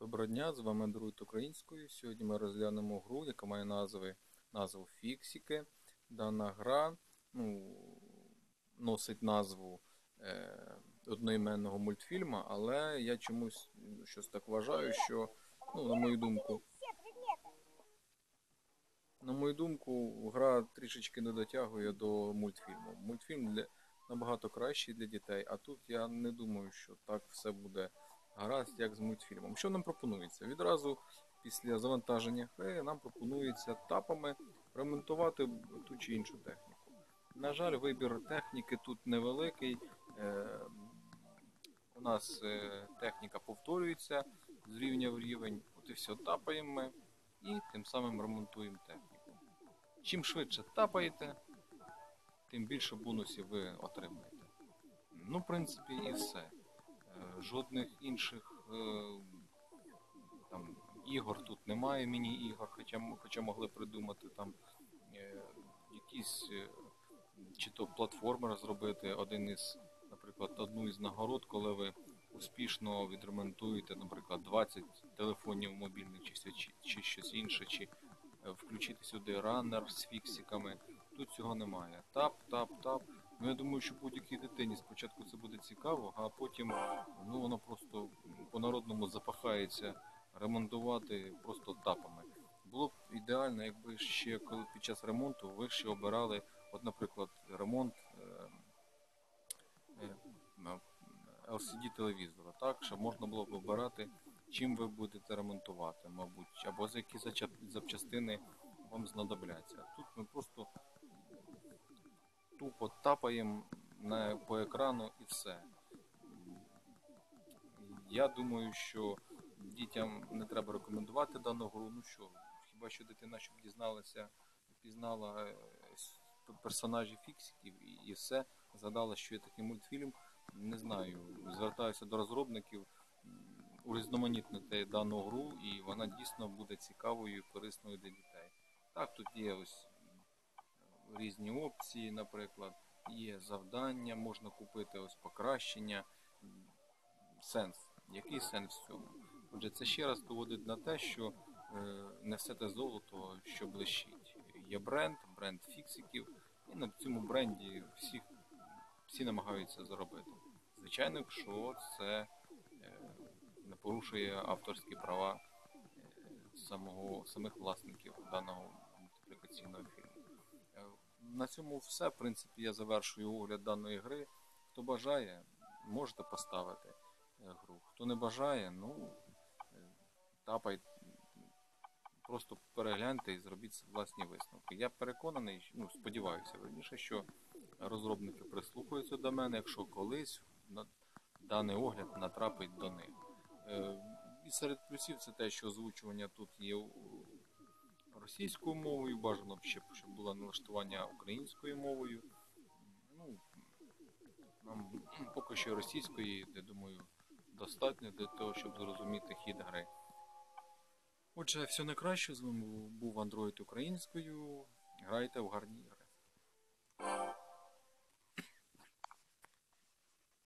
Доброго дня, з вами Друйд Українською. Сьогодні ми розглянемо гру, яка має назви, назву Фіксіки. Дана гра ну, носить назву е, одноіменного мультфільму, але я чомусь щось так вважаю, що, ну, на мою думку, на мою думку, гра трішечки не дотягує до мультфільму. Мультфільм для, набагато кращий для дітей, а тут я не думаю, що так все буде гаразд, як з мультфільмом. Що нам пропонується? Відразу після завантаження гри нам пропонується тапами ремонтувати ту чи іншу техніку. На жаль, вибір техніки тут невеликий. Е, У нас е, техніка повторюється з рівня в рівень. От і все, тапаємо ми і тим самим ремонтуємо техніку. Чим швидше тапаєте, тим більше бонусів ви отримаєте. Ну, в принципі, і все. Жодних інших е, там, ігор тут немає, міні-ігор, хоча, хоча могли придумати там е, якісь е, чи то платформер зробити, один із, наприклад, одну із нагород, коли ви успішно відремонтуєте, наприклад, 20 телефонів мобільних чи, чи, щось інше, чи включити сюди раннер з фіксиками. Тут цього немає. Тап, тап, тап. Ну я думаю, що будь-якій дитині спочатку це буде цікаво, а потім ну воно просто по-народному запахається ремонтувати просто тапами. Було б ідеально, якби ще коли під час ремонту ви ще обирали, от, наприклад, ремонт е, е, LCD телевізора, так, щоб можна було б обирати, чим ви будете ремонтувати, мабуть, або за які запчастини вам знадобляться. Тут ми просто тапаємо на, по екрану і все. Я думаю, що дітям не треба рекомендувати дану гру. Ну що, хіба що дитина, щоб дізналася, пізнала е, персонажів фіксиків і все, згадала, що є такий мультфільм. Не знаю, звертаюся до розробників урізноманітнити дану гру, і вона дійсно буде цікавою і корисною для дітей. Так, тут є ось різні опції, наприклад, є завдання, можна купити ось покращення. Сенс. Який сенс в цьому? Отже, це ще раз доводить на те, що е, не все те золото, що блищить. Є бренд, бренд фіксиків, і на цьому бренді всіх, всі намагаються заробити. Звичайно, якщо це е, не порушує авторські права е, самого, самих власників даного мультиплікаційного фільму. На цьому все. В принципі, я завершую огляд даної гри. Хто бажає, можете поставити е, гру. Хто не бажає, ну е, тапай, просто перегляньте і зробіть власні висновки. Я переконаний, ну сподіваюся, верніше, що розробники прислухаються до мене, якщо колись на даний огляд натрапить до них. Е, І серед плюсів це те, що озвучування тут є російською мовою, бажано б ще, щоб було налаштування українською мовою. Ну, нам поки що російської, я думаю, достатньо для того, щоб зрозуміти хід гри. Отже, все найкраще. З вами був Android українською. Грайте в гарні ігри.